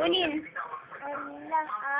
Kunin. Kunin lang ah.